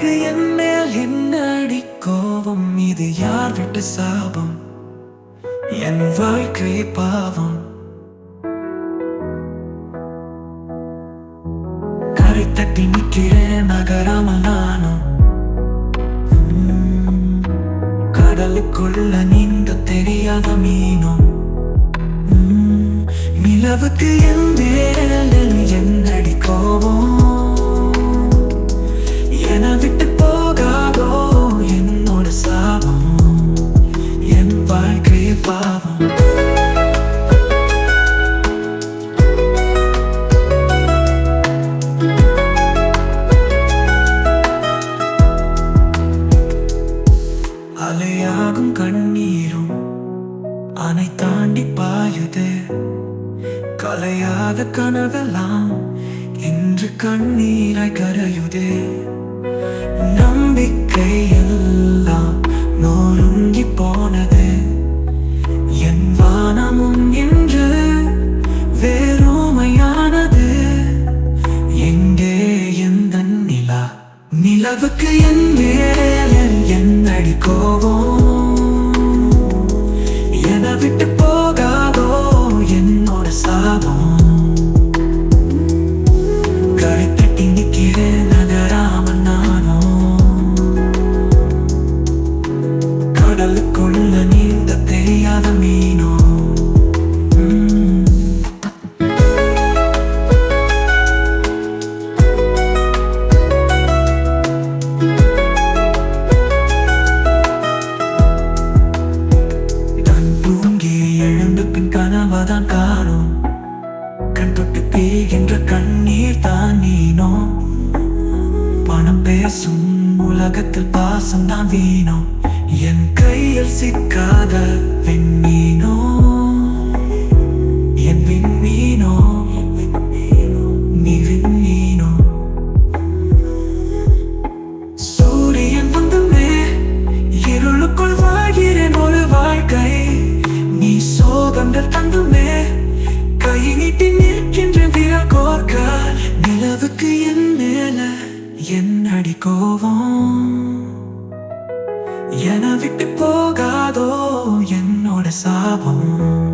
உனக்கு என் மேல் என்ன அடி கோபம்? இது யார் விட்டு சாபம்? என் வாழ்க்கை பாவம். கரை தட்டி நிற்கிறேன் நகராமல் நானும். கடலுக்குள்ள நீந்த தெரியாத மீனும். நிலவுக்கு என் கலையாத கனவெல்லாம் இன்று கண்ணீராய் கரையுதே. நம்பிக்கை எல்லாம் நோருங்கி போனது. என் வானமும் இன்று வேறுமையானது. எங்கே எந்த நிலா நிலவுக்கு என் கடலுக்குள்ள நீந்த தெரியாத மீனோ? உம். தூங்கி எழுந்து பின் கனவாதான் காணும். கண் தொட்டு பெய்கின்ற கண்ணீர் தான் நீனோ. பணம் பேசும் உலகத்தில் பாசம் தான் வீணோ. என் கையில் சிக்காத விண்மீனோ? என் விண்மீனோ? நீ விண்மீனோ? சூரியன் வந்துமே இருளுக்குள் வாழ்கிறேன் ஒரு வாழ்க்கை. நீ சோதங்கள் தந்துமே கை நீட்டி நிற்கின்ற விரல் கோர்க்க. நிலவுக்கு என் மேல என் அடி கோவம். என விட்டு போகாதோ என்னோட சாபம்.